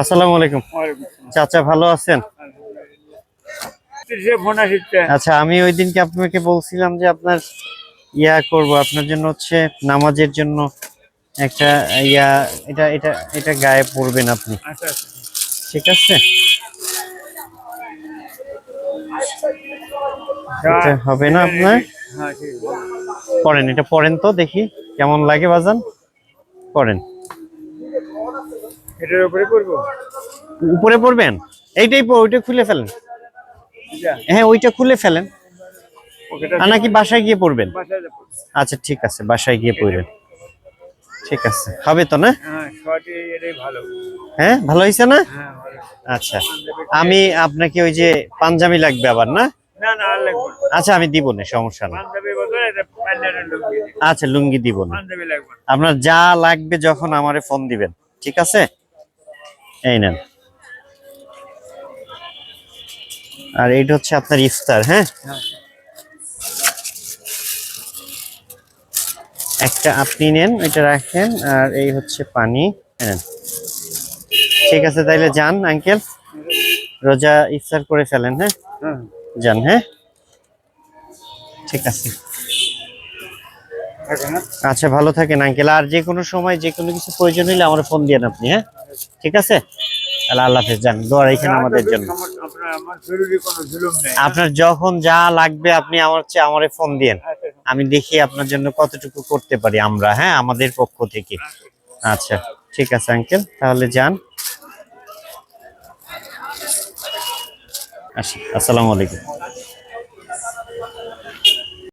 আসসালামু আলাইকুম। চাচা ভালো আছেন? আচ্ছা আমি ওই দিনকে আপনাকে বলছিলাম যে আপনার ইয়া করব আপনার জন্য হচ্ছে নামাজের জন্য একটা ইয়া এটা এটা এটা গায়ে পরবেন আপনি। আচ্ছা আচ্ছা। ঠিক আছে? হবে না আপনার? হ্যাঁ পড়েন এটা পড়েন তো দেখি কেমন লাগে বাজান? পড়েন। এটার উপরে করব উপরে পড়বেন এইটাই ওইটা খুলে ফেলেন। হ্যাঁ ওইটা খুলে ফেলেন। নাকি বাসায় গিয়ে পড়বেন আচ্ছা ঠিক আছে বাসায় গিয়ে পড়বেন ঠিক আছে হবে তো না? হ্যাঁ ভালো। হ্যাঁ হয়েছে না? হ্যাঁ আচ্ছা আমি আপনাকে ওই যে পাঞ্জাবি লাগবে আবার না? না না না। আচ্ছা আমি দিব না সমস্যা দিন। আচ্ছা লুঙ্গি দিব না। না। আপনার যা লাগবে যখন আমারে ফোন দিবেন ঠিক আছে? এই নেন। আর এইটা হচ্ছে আপনার ইফতার হ্যাঁ? হ্যাঁ একটা আপনি নেন, এটা রাখেন, আর এই হচ্ছে পানি নেন। ঠিক আছে, তাইলে যান, আঙ্কেল। রোজা ইফতার করে ফেলেন হ্যাঁ? হ্যাঁ যান হ্যাঁ? ঠিক আছে। আচ্ছা ভালো থাকেন, আঙ্কেল। আর যে কোনো সময় যে কোনো কিছু প্রয়োজন হলে আমার ফোন দিয়েন আপনি হ্যাঁ? ঠিক আছে? তাহলে আল্লাহ হাফেজ যান দোয়া রাখেন আমাদের জন্য। আপনার যখন যা লাগবে আপনি আমার চেয়ে আমারে ফোন দিয়েন। আচ্ছা আমি দেখি আপনার জন্য কতটুকু করতে পারি আমরা হ্যাঁ আমাদের পক্ষ থেকে। আচ্ছা ঠিক আছে আঙ্কেল তাহলে যান। আসি আসসালামু আলাইকুম।